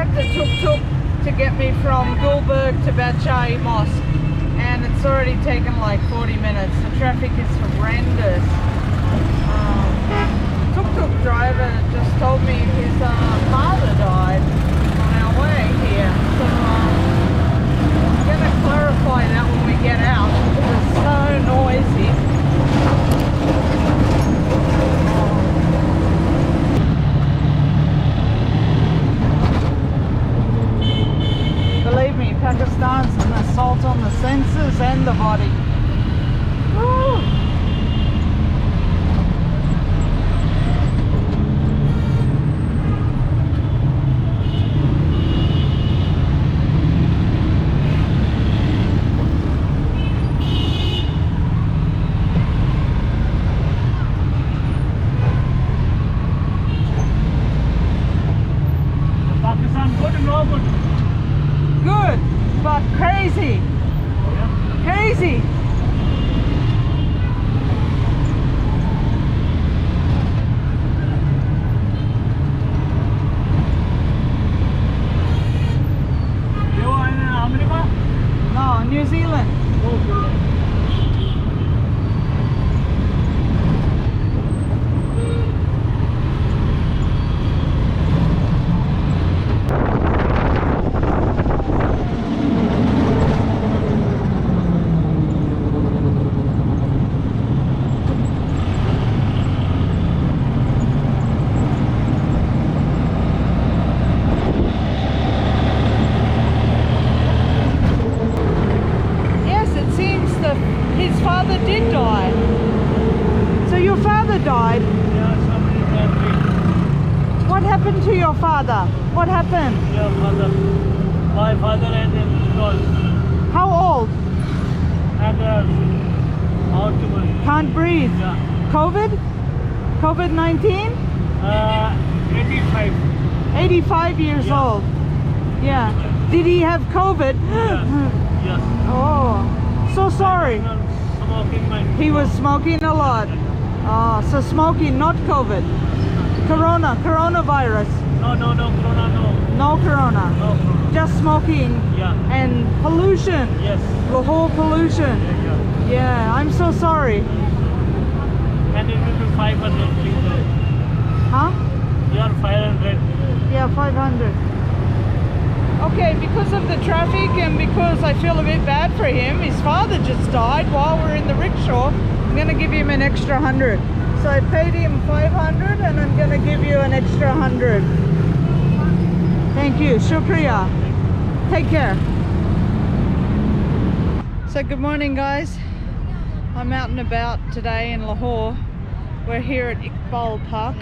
grabbed a tuk-tuk to get me from Gulberg to Batshai Mosque and it's already taken like 40 minutes. The traffic is horrendous. Um, tuk-tuk driver just told me his uh, father died on our way here. So um, I'm going to clarify that when we get out because it's so noisy. Believe me, Pakistan's an assault on the senses and the body. Woo. Pakistan good and no good. Good, but crazy. Crazy. You are in America? No, New Zealand. Yes, it seems that his father did die. So your father died. Yeah, somebody can What happened to your father? What happened? your father. My father had a How old? and how to work. Can't breathe. Yeah. COVID? COVID 19? Uh, 85. 85 years Yeah. old. Yeah. Did he have COVID? Yes. yes. oh, so sorry. He was smoking a lot. Oh, so smoking, not COVID. Corona, coronavirus. No, no, no, Corona, no. No corona. No Corona. Just smoking Yeah. and pollution. Yes. Lahore pollution. Yeah, yeah. Yeah, I'm so sorry. And it will be 500, please. Huh? You are 500. Yeah, 500. Okay, because of the traffic and because I feel a bit bad for him, his father just died while we're in the rickshaw. I'm going to give him an extra 100. So I paid him 500 and I'm going to give you an extra 100. Thank you. Shukriya. Take care. So good morning guys. I'm out and about today in Lahore. We're here at Iqbal Park.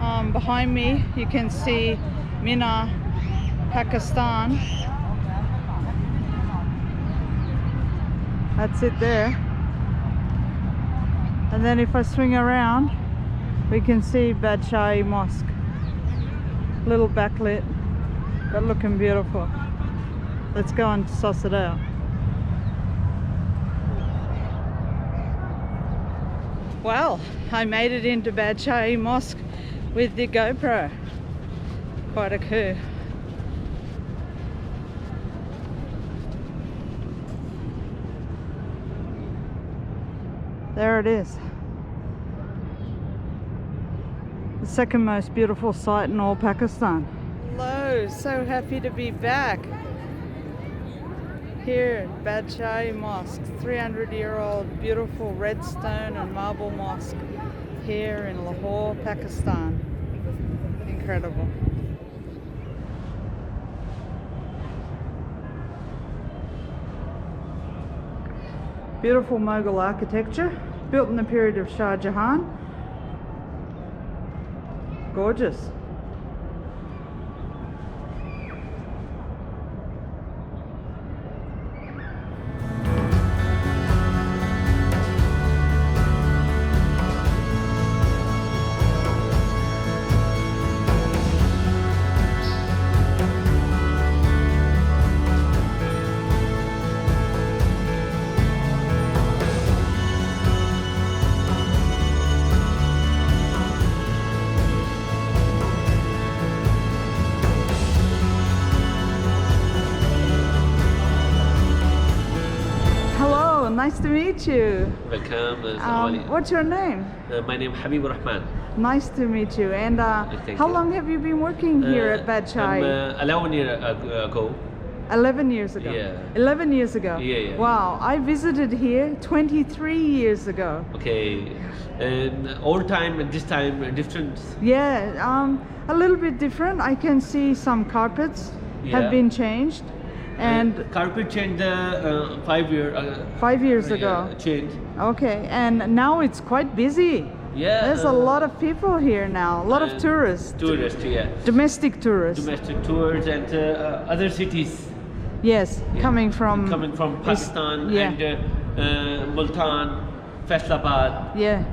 Um, behind me you can see Mina, Pakistan. That's it there. And then if I swing around, we can see Badshai Mosque. Little backlit, but looking beautiful. Let's go and suss it out. Well, I made it into Badshai Mosque with the GoPro. Quite a coup. There it is. The second most beautiful sight in all Pakistan. So happy to be back. Here at Badshai Mosque, 300 year old beautiful red stone and marble mosque here in Lahore, Pakistan. Incredible. Beautiful Mughal architecture, built in the period of Shah Jahan. Gorgeous. Nice to meet you. Welcome. Uh, Um, what's your name? uh, my name is Habib Rahman. Nice to meet you. And uh, how you. long have you been working here Uh, at Bad Chai? I'm, uh, 11 years ago. 11 years ago. Yeah. 11 years ago. Yeah, yeah. Wow, I visited here 23 years ago. Okay. And all time and this time different. Yeah, um, a little bit different. I can see some carpets have been changed. And Uh, carpet changed uh, five year. Uh, five years yeah, ago. Changed. Okay, and now it's quite busy. Yeah. There's a uh, lot of people here now, a lot of uh, tourists, Tourists, yeah. domestic tourists. Domestic tours and uh, uh, other cities. yes, Yeah. coming from Coming from is- Pakistan yeah. and uh, uh, Multan, Faisalabad. yeah,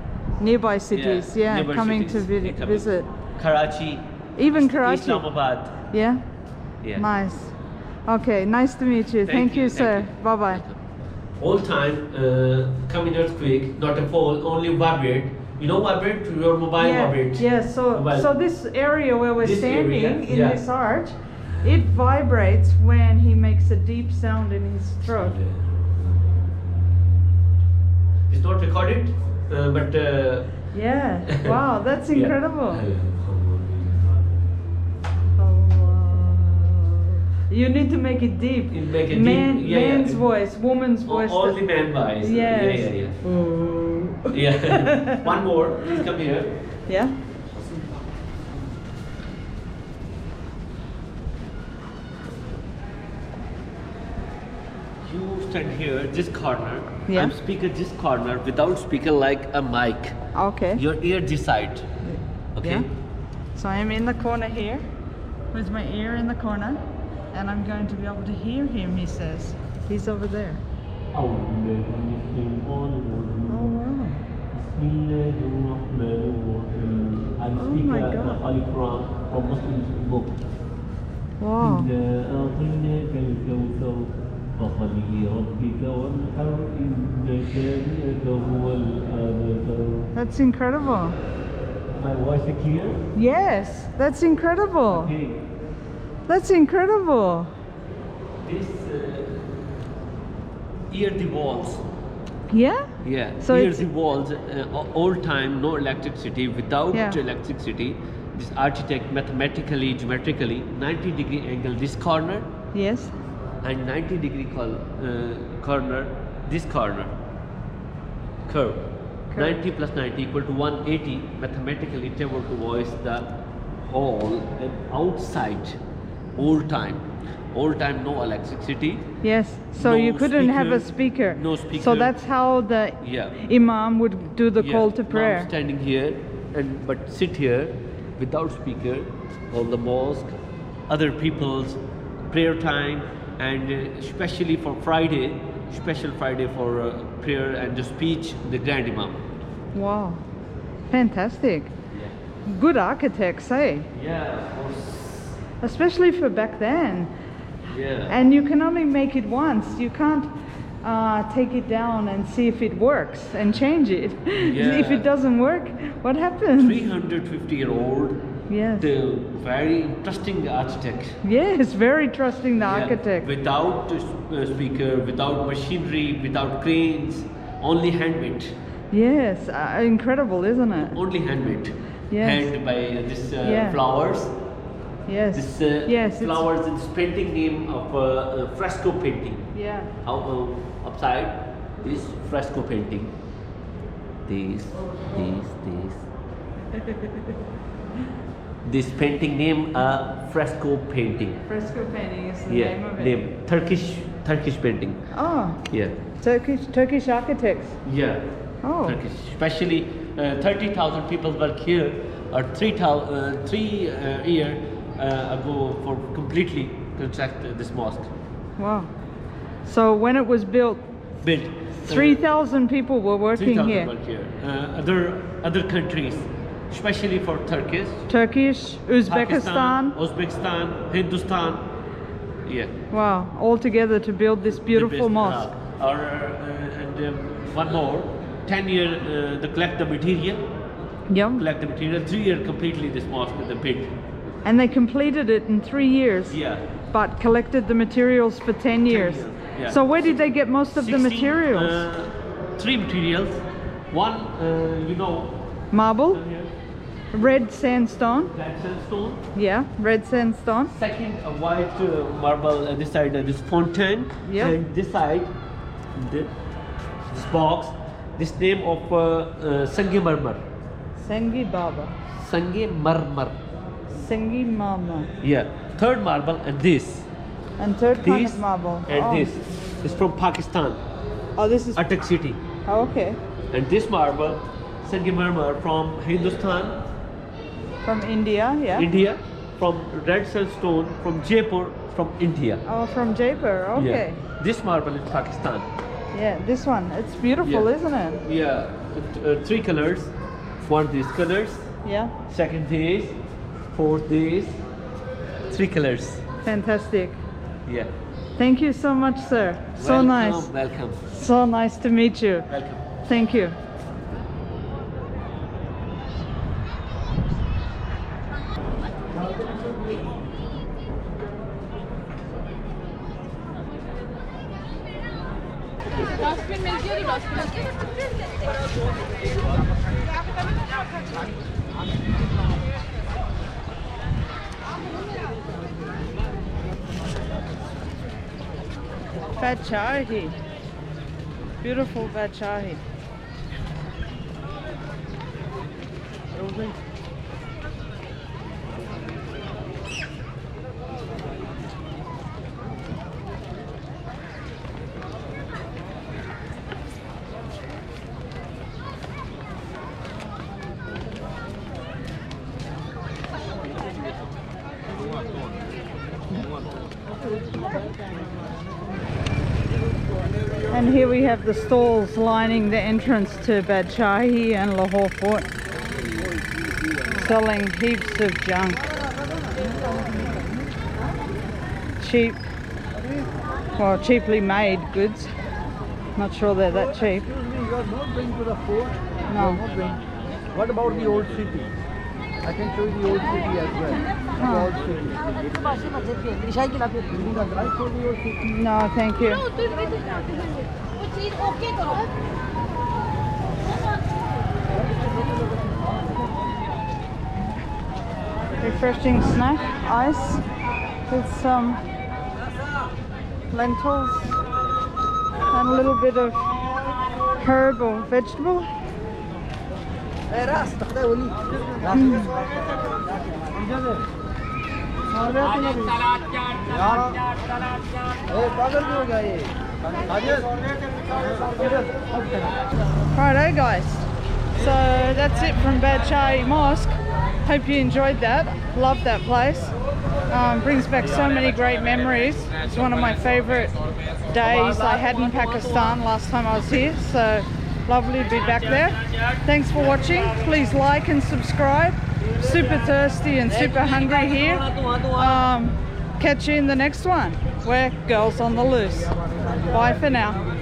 nearby cities. Yeah, neighbor coming cities, to vi- yeah, coming. visit. Karachi. Even Karachi. Islamabad. Yeah, Yeah. nice. Okay, nice to meet you. Thank Thank, you, you, thank sir. you. Bye bye. All time uh, coming earthquake, not a fall, only vibrate. You know vibrate? Your mobile yeah, vibrate. yeah. So, Mobile. so this area where we're This standing area, in yeah. this arch, it vibrates when he makes a deep sound in his throat. It's not recorded, uh, but. Uh, Yeah. Wow, that's incredible. You need to make it deep. You make it Man, deep, yeah, yeah. man's voice, woman's all, voice. all that- the man buys. Yes. Yeah, yeah, Ooh. yeah. Yeah. One more. Please come here. Yeah. You stand here, this corner. Yeah. I'm speaker this corner without speaker like a mic. Okay. Your ear this side. Okay. Yeah. So I'm in the corner here, with my ear in the corner, and I'm going to be able to hear him. He says, he's over there. Oh wow. I'm Oh speaker my God. Ali Quran from Muslim's book. Wow. إنا أعطيناك الكوثر فصل لربك وانحر إن شانئك هو الأبتر. That's incredible. My voice is clear? Yes, that's incredible. Okay. That's incredible. This uh, ear the walls. Yeah? Yeah. So Here the walls, uh, all time, no electricity. Without Yeah. electricity, this architect mathematically, geometrically, 90 degree angle this corner Yes. and 90 degree col- uh, corner this corner. Curve. Curve. 90 plus 90 equal to 180. Mathematically, it able to voice the hall and outside all time. old time, no electricity. Yes. So you couldn't have a speaker. No speaker. So that's how the Yeah. imam would do the Yeah, call to now I'm prayer. standing here and but sit here without speaker, all the mosque, other people's prayer time, and uh, especially for Friday, special Friday for uh, prayer and the speech, the Grand Imam. Wow. Fantastic. Good architects, eh? Yeah, of course. Especially for back then. Yeah. And you can only make it once. You can't uh, take it down and see if it works and change it. if it doesn't work, what happens? 350 year old, Yes. the very interesting architect. Yes, very trusting the Yeah, architect. Without uh, speaker, without machinery, without cranes, only handmade. Yes, uh, incredible, isn't it? Only handmade. Yes. Hand by this uh, Yeah. flowers. Yes. This uh, yes, it's- flowers is painting name of uh, uh, fresco painting. Yeah. Out, uh, upside is fresco painting. This, this, this. this painting name uh, fresco painting. Fresco painting is the Yeah, name of it. name Turkish Turkish painting. Oh, Yeah, Turkish Turkish architects. yeah. Oh. Turkish, especially uh, 30,000 people work here, or 3,000 uh, three uh, year uh, ago for completely construct this mosque. Wow. So when it was built, Built. 3,000 people were working 3,000 here. work here. Uh, other other countries, especially for Turkish, Turkish, Pakistan, Uzbekistan. Uzbekistan, Hindustan. Yeah. Wow, all together to build this beautiful best- mosque. uh, or uh, and um, one more, 10 year uh, the collect the material, Yep. collect the material, three year completely this mosque the built. And they completed it in three years, Yeah. but collected the materials for 10 years. years. Yeah. So where did they get most of the materials? Uh, three materials. One, uh, you know, Marble, here, red sandstone. black sandstone. Yeah, red sandstone. Second, a white uh, marble. Uh, this side, uh, this fountain. Yep. And this side, the, this box. This name of uh, uh, Sange Marmar. Sengi Baba. Sange Marmar. Sengi Mama. Yeah. Third marble and this. And third kind This of marble. and oh. this is from Pakistan, Oh, this is. Attak city. Oh, okay. And this marble, Sange Marmar from Hindustan, From India, yeah. India, from red sandstone from Jaipur, from India. Oh, from Jaipur. Okay. Yeah. This marble is Pakistan. Yeah, this one. It's beautiful, Yeah. isn't it? Yeah. Uh, three colors. One these colors. Yeah. Second this. Fourth this. Three colors. Fantastic. Yeah. Thank you so much, sir. So Welcome, nice. Welcome. So nice to meet you. Welcome. Thank you. Vachahi. Beautiful Vachahi. Thank you. And here we have the stalls lining the entrance to Badchahi and Lahore Fort, selling heaps of junk. Cheap, well, cheaply made goods. Not sure they're that cheap. You are not going to the fort. No. What about the old city? I can show you the old city as well. No, thank you. Refreshing snack ice with some lentils and a little bit of herb or vegetable Righto guys, so that's it from Badshari Mosque. Hope you enjoyed that. Love that place. Um, brings back so many great memories. It's one of my favourite days I had in Pakistan last time I was here. So lovely to be back there. Thanks for watching. Please like and subscribe. Super thirsty and super hungry here. Um, catch you in the next one. We're girls on the loose. Bye for now.